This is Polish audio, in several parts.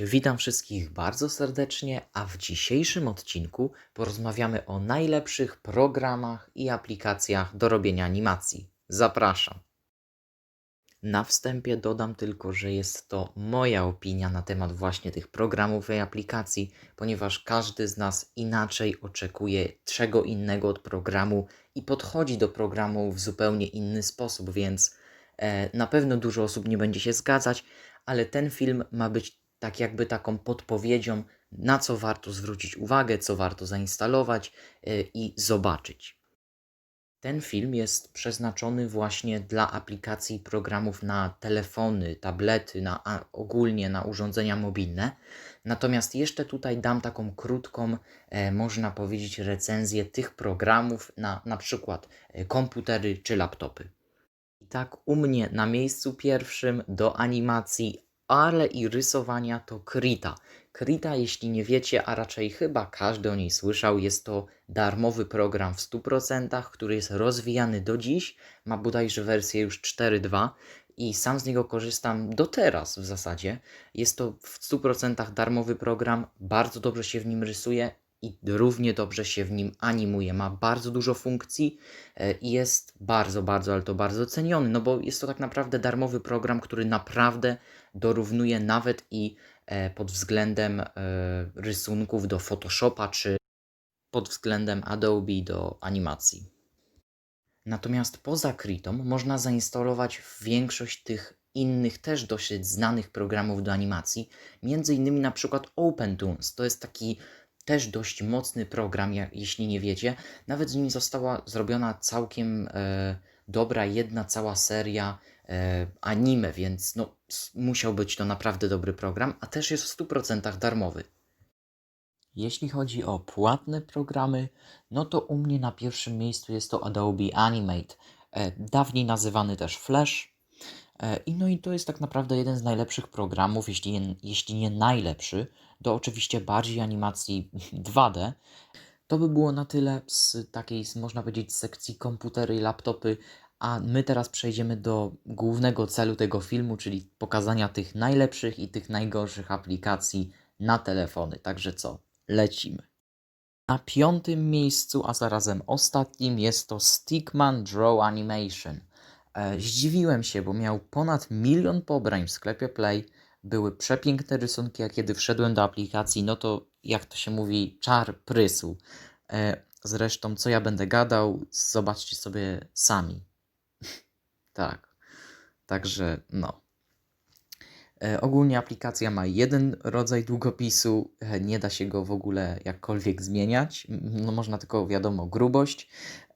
Witam wszystkich bardzo serdecznie, a w dzisiejszym odcinku porozmawiamy o najlepszych programach i aplikacjach do robienia animacji. Zapraszam. Na wstępie dodam tylko, że jest to moja opinia na temat właśnie tych programów i aplikacji, ponieważ każdy z nas inaczej oczekuje czego innego od programu i podchodzi do programu w zupełnie inny sposób, więc e, na pewno dużo osób nie będzie się zgadzać, ale ten film ma być tak jakby taką podpowiedzią, na co warto zwrócić uwagę, co warto zainstalować y, i zobaczyć. Ten film jest przeznaczony właśnie dla aplikacji programów na telefony, tablety, na, ogólnie na urządzenia mobilne. Natomiast jeszcze tutaj dam taką krótką, e, można powiedzieć, recenzję tych programów na na przykład e, komputery czy laptopy. I tak u mnie na miejscu pierwszym do animacji ale i rysowania to Krita. Krita, jeśli nie wiecie, a raczej chyba każdy o niej słyszał, jest to darmowy program w 100%, który jest rozwijany do dziś, ma bodajże wersję już 4.2 i sam z niego korzystam do teraz w zasadzie. Jest to w 100% darmowy program, bardzo dobrze się w nim rysuje i równie dobrze się w nim animuje. Ma bardzo dużo funkcji e, i jest bardzo, bardzo, ale to bardzo ceniony, no bo jest to tak naprawdę darmowy program, który naprawdę dorównuje nawet i e, pod względem e, rysunków do Photoshopa, czy pod względem Adobe do animacji. Natomiast poza Kritą można zainstalować większość tych innych też dosyć znanych programów do animacji, między innymi na przykład OpenToons. To jest taki też dość mocny program, jeśli nie wiecie. Nawet z nim została zrobiona całkiem e, dobra jedna cała seria e, anime, więc no, musiał być to naprawdę dobry program, a też jest w 100% darmowy. Jeśli chodzi o płatne programy, no to u mnie na pierwszym miejscu jest to Adobe Animate, e, dawniej nazywany też Flash. E, I no i to jest tak naprawdę jeden z najlepszych programów, jeśli jeśli nie najlepszy, do oczywiście bardziej animacji 2D. To by było na tyle z takiej, można powiedzieć, sekcji komputery i laptopy, a my teraz przejdziemy do głównego celu tego filmu, czyli pokazania tych najlepszych i tych najgorszych aplikacji na telefony. Także co? Lecimy. Na piątym miejscu, a zarazem ostatnim jest to Stickman Draw Animation. E, zdziwiłem się, bo miał ponad milion pobrań w sklepie Play, były przepiękne rysunki, a kiedy wszedłem do aplikacji, no to jak to się mówi, czar prysł. E, zresztą, co ja będę gadał, zobaczcie sobie sami. tak. Także, no. E, ogólnie aplikacja ma jeden rodzaj długopisu, e, nie da się go w ogóle jakkolwiek zmieniać. No, można tylko, wiadomo, grubość.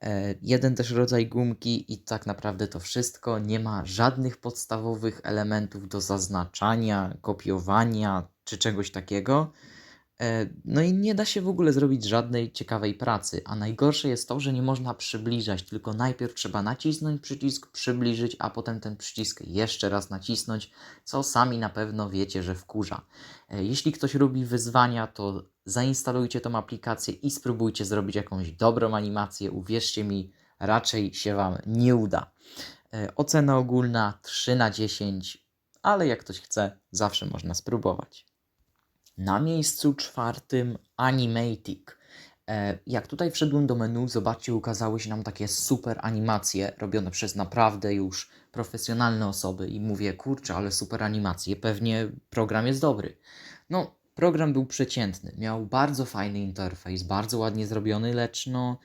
E, jeden też rodzaj gumki i tak naprawdę to wszystko. Nie ma żadnych podstawowych elementów do zaznaczania, kopiowania czy czegoś takiego. E, no i nie da się w ogóle zrobić żadnej ciekawej pracy, a najgorsze jest to, że nie można przybliżać, tylko najpierw trzeba nacisnąć przycisk, przybliżyć, a potem ten przycisk jeszcze raz nacisnąć, co sami na pewno wiecie, że wkurza. E, jeśli ktoś robi wyzwania, to zainstalujcie tą aplikację i spróbujcie zrobić jakąś dobrą animację. Uwierzcie mi, raczej się Wam nie uda. E, ocena ogólna 3 na 10, ale jak ktoś chce, zawsze można spróbować. Na miejscu czwartym Animatic. E, jak tutaj wszedłem do menu, zobaczcie, ukazały się nam takie super animacje robione przez naprawdę już profesjonalne osoby i mówię, kurczę, ale super animacje, pewnie program jest dobry. No, program był przeciętny, miał bardzo fajny interfejs, bardzo ładnie zrobiony, lecz no,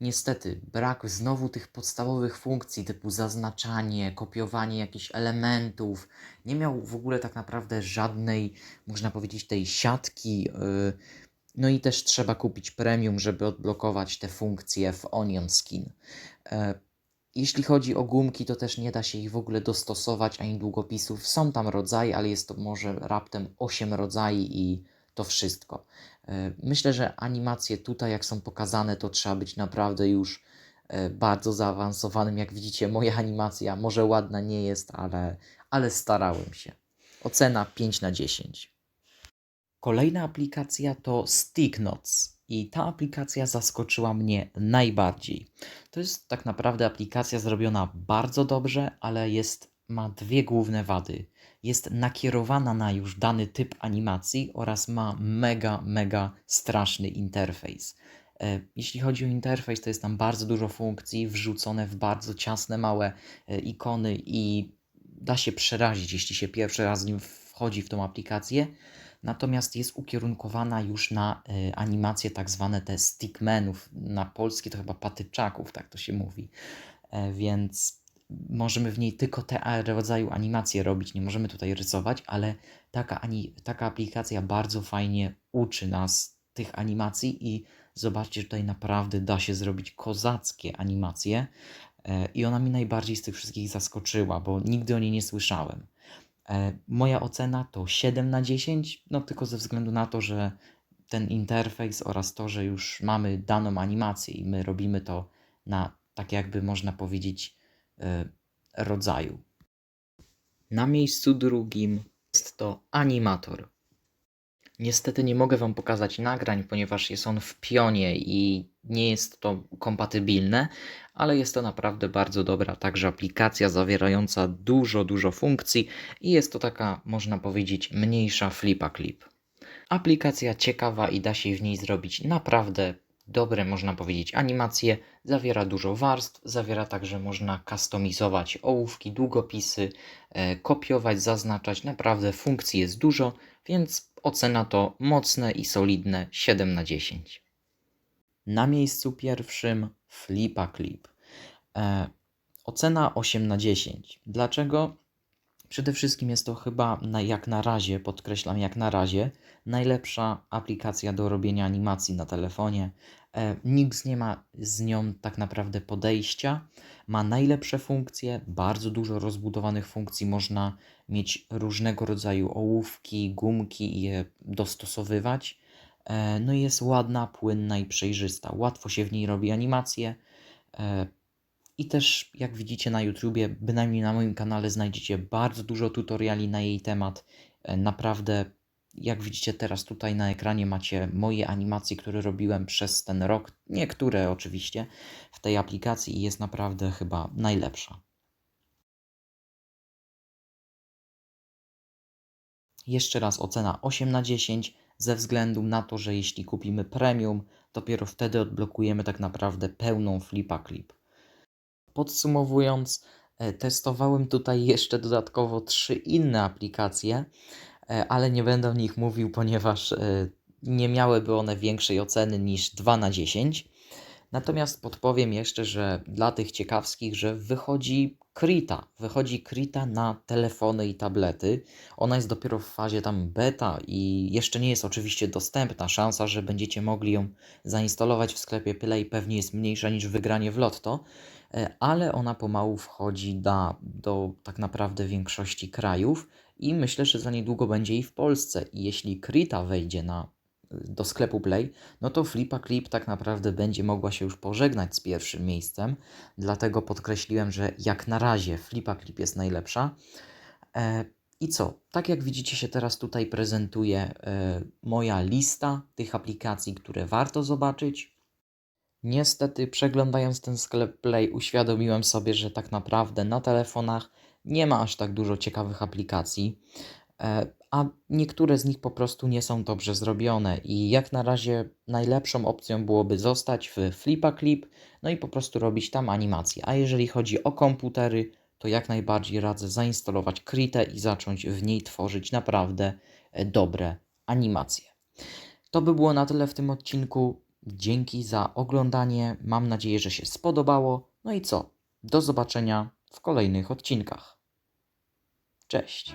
niestety brak znowu tych podstawowych funkcji typu zaznaczanie, kopiowanie jakichś elementów. Nie miał w ogóle tak naprawdę żadnej, można powiedzieć, tej siatki. Yy, no i też trzeba kupić premium, żeby odblokować te funkcje w Onion Skin. E, jeśli chodzi o gumki, to też nie da się ich w ogóle dostosować ani długopisów. Są tam rodzaje, ale jest to może raptem 8 rodzajów i to wszystko. E, myślę, że animacje tutaj, jak są pokazane, to trzeba być naprawdę już e, bardzo zaawansowanym. Jak widzicie, moja animacja może ładna nie jest, ale, ale starałem się. Ocena 5 na 10. Kolejna aplikacja to StickNotes i ta aplikacja zaskoczyła mnie najbardziej. To jest tak naprawdę aplikacja zrobiona bardzo dobrze, ale jest, ma dwie główne wady. jest nakierowana na już dany typ animacji oraz ma mega, mega straszny interfejs. E, Jeśli chodzi o interfejs, to jest tam bardzo dużo funkcji wrzucone w bardzo ciasne, małe e, ikony i da się przerazić, jeśli się pierwszy raz nim wchodzi w tą aplikację. Natomiast jest ukierunkowana już na e, animacje tak zwane te stickmenów, na polskie to chyba patyczaków, tak to się mówi. Więc możemy w niej tylko te rodzaju animacje robić, nie możemy tutaj rysować, ale taka, ani, taka aplikacja bardzo fajnie uczy nas tych animacji i zobaczcie, tutaj naprawdę da się zrobić kozackie animacje E, i ona mi najbardziej z tych wszystkich zaskoczyła, bo nigdy o niej nie słyszałem. E, Moja ocena to 7 na 10, no tylko ze względu na to, że ten interfejs oraz to, że już mamy daną animację i my robimy to na tak jakby można powiedzieć rodzaju. Na miejscu drugim jest to animator. Niestety nie mogę Wam pokazać nagrań, ponieważ jest on w pionie i nie jest to kompatybilne, ale jest to naprawdę bardzo dobra także aplikacja zawierająca dużo, dużo funkcji i jest to taka, można powiedzieć, mniejsza flipa clip. Aplikacja ciekawa i da się w niej zrobić naprawdę dobre, można powiedzieć, animacje. Zawiera dużo warstw, zawiera także można customizować ołówki, długopisy, e, kopiować, zaznaczać. Naprawdę funkcji jest dużo, więc ocena to mocne i solidne 7 na 10. Na miejscu pierwszym Flipa Clip. E, ocena 8 na 10. Dlaczego? Przede wszystkim jest to chyba, jak na razie, podkreślam jak na razie, najlepsza aplikacja do robienia animacji na telefonie. E, nikt nie ma z nią tak naprawdę podejścia. Ma najlepsze funkcje, bardzo dużo rozbudowanych funkcji. Można mieć różnego rodzaju ołówki, gumki i je dostosowywać. E, no i jest ładna, płynna i przejrzysta. Łatwo się w niej robi animacje. E, I też, jak widzicie na YouTubie, bynajmniej na moim kanale, znajdziecie bardzo dużo tutoriali na jej temat. E, Naprawdę, jak widzicie teraz tutaj na ekranie, macie moje animacje, które robiłem przez ten rok. Niektóre oczywiście w tej aplikacji i jest naprawdę chyba najlepsza. Jeszcze raz ocena 8 na 10 ze względu na to, że jeśli kupimy premium, dopiero wtedy odblokujemy tak naprawdę pełną flipa clip. Podsumowując, e, testowałem tutaj jeszcze dodatkowo trzy inne aplikacje, e, ale nie będę o nich mówił, ponieważ e, nie miałyby one większej oceny niż 2 na 10. Natomiast podpowiem jeszcze, że dla tych ciekawskich, że wychodzi Krita. Wychodzi Krita na telefony i tablety. Ona jest dopiero w fazie tam beta i jeszcze nie jest oczywiście dostępna. Szansa, że będziecie mogli ją zainstalować w sklepie Play pewnie jest mniejsza niż wygranie w lotto, ale ona pomału wchodzi do, do tak naprawdę większości krajów i myślę, że za niedługo będzie i w Polsce. I jeśli Krita wejdzie na do sklepu Play, no to Flipa Clip tak naprawdę będzie mogła się już pożegnać z pierwszym miejscem. Dlatego podkreśliłem, że jak na razie Flipa Clip jest najlepsza. E, I co? Tak jak widzicie się teraz tutaj prezentuje e, moja lista tych aplikacji, które warto zobaczyć. Niestety, przeglądając ten sklep Play, uświadomiłem sobie, że tak naprawdę na telefonach nie ma aż tak dużo ciekawych aplikacji, e, a niektóre z nich po prostu nie są dobrze zrobione. I jak na razie najlepszą opcją byłoby zostać w Flipa Clip, no i po prostu robić tam animacje. A jeżeli chodzi o komputery, to jak najbardziej radzę zainstalować Kritę i zacząć w niej tworzyć naprawdę e, dobre animacje. To by było na tyle w tym odcinku. Dzięki za oglądanie. Mam nadzieję, że się spodobało. No i co? Do zobaczenia w kolejnych odcinkach. Cześć.